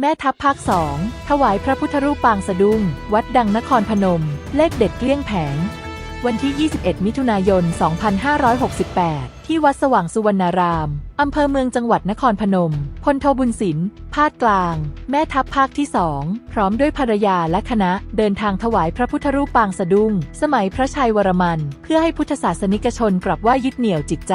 แม่ทัพภาคสองถวายพระพุทธรูปปางสะดุ้ง วัดดังนครพนม เลขเด็ดเกลี้ยงแผง วันที่ 21 มิถุนายน 2568 ที่วัดสว่างสุวรรณาราม อำเภอเมืองจังหวัดนครพนม พลโทบุญสินภาคกลาง แม่ทัพภาคที่สองพร้อมด้วยภรรยาและคณะเดินทางถวายพระพุทธรูปปางสะดุ้ง สมัยพระชัยวรมัน เพื่อให้พุทธศาสนิกชนกลับว่ายึดเหนี่ยวจิตใจ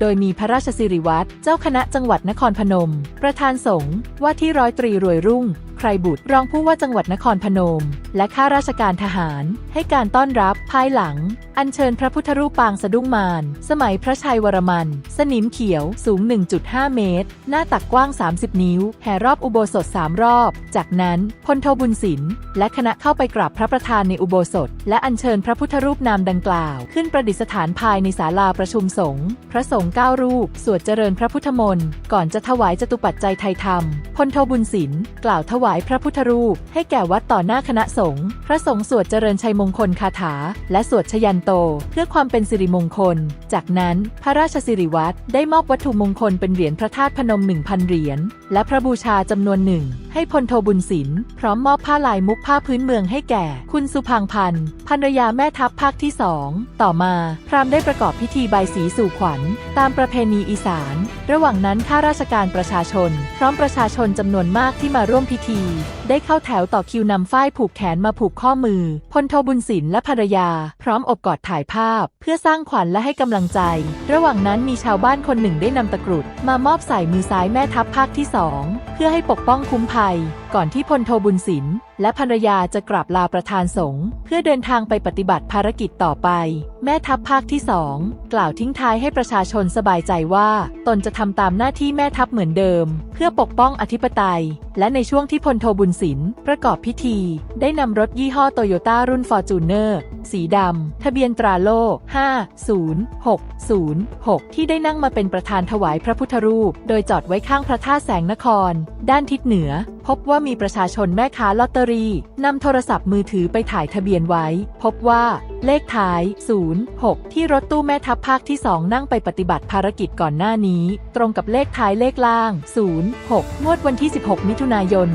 โดยมีพระราชสิริวัตรเจ้าคณะจังหวัดนครพนม ประธานสงฆ์ว่าที่ร้อยตรีรวยรุ่ง ใครบุตร รองผู้ว่าจังหวัดนครพนม และข้าราชการทหาร ให้การต้อนรับภายหลัง อัญเชิญพระพุทธรูปปางสะดุ้งมาร สมัยพระชัยวรมัน สนิมเขียวสูง 1.5 เมตร หน้าตักกว้าง 30 นิ้ว แห่รอบอุโบสถ 3 รอบ จากนั้นพลโทบุญสินและคณะเข้าไปกราบพระประธานในอุโบสถ และอัญเชิญพระพุทธรูปนามดังกล่าว ขึ้นประดิษฐานภายในศาลาประชุมสงฆ์พระสงฆ์เก้ารูป สวดเจริญพระพุทธมนต์ก่อนจะถวายจตุปัจจัยไทยธรรมพลโทบุญสินกล่าวถวายายพระพุทธรูป ให้แก่วัดต่อหน้าคณะสงฆ์ พระสงฆ์สวดเจริญชัยมงคลคาถา และสวดชยันโต เพื่อความเป็นสิริมงคล จากนั้นพระราชสิริวัตรได้มอบวัตถุมงคลเป็นเหรียญพระธาตุพนม 1,000 เหรียญ และพระบูชาจำนวนหนึ่ง ให้พลโทบุญสินพร้อมมอบผ้าลายมุกผ้าพื้นเมืองให้แก่ คุณสุพังพันธ์ภรรยาแม่ทัพภาคที่สองต่อมา พราหมณ์ได้ประกอบพิธีใบายสีสู่ขวัญ ตามประเพณีอีสาน ระหว่างนั้นข้าราชการประชาชน พร้อมประชาชนจำนวนมากที่มาร่วมพิธีได้เข้าแถวต่อคิวนำฝ้ายผูกแขนมาผูกข้อมือพลโทบุญสินและภรรยา พร้อมอบกอดถ่ายภาพ เพื่อสร้างขวัญและให้กำลังใจ ระหว่างนั้นมีชาวบ้านคนหนึ่งได้นำตะกรุด มามอบใส่มือซ้ายแม่ทัพภาคที่สองเพื่อให้ปกป้องคุ้มภัยก่อนที่พลโทบุญสินและภรรยาจะกราบลาประธานสงฆ์เพื่อเดินทางไปปฏิบัติภารกิจต่อไป แม่ทัพภาคที่สองกล่าวทิ้งท้ายให้ประชาชนสบายใจว่า ตนจะทำตามหน้าที่แม่ทัพเหมือนเดิม เพื่อปกป้องอธิปไตย และในช่วงที่พลโทบุญสินประกอบพิธี ได้นำรถยี่ห้อโตโยต้ารุ่นฟอร์จูเนอร์สีดำ ทะเบียนตราโล่50606 ที่ได้นั่งมาเป็นประธานถวายพระพุทธรูป โดยจอดไว้ข้างพระธาตุแสงนคร ด้านทิศเหนือ พบว่ามีประชาชนแม่ค้าลอตเตอรี่นำโทรศัพท์มือถือไปถ่ายทะเบียนไว้ พบว่า เลขท้าย 06 ที่รถตู้แม่ทัพภาคที่ 2 นั่งไปปฏิบัติภารกิจก่อนหน้านี้ ตรงกับเลขท้ายเลขล่าง 06 งวดวันที่ 16 มิถุนายน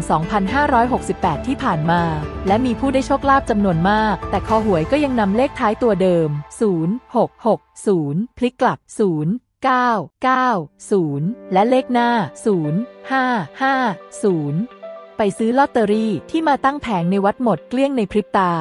2568 ที่ผ่านมา และมีผู้ได้โชคลาภจำนวนมาก แต่คอหวยก็ยังนำเลขท้ายตัวเดิม 0660 พลิกกลับ 0990 และเลขหน้า 0550 ไปซื้อลอตเตอรี่ที่มาตั้งแผงในวัดหมดเกลี้ยงในพริบตา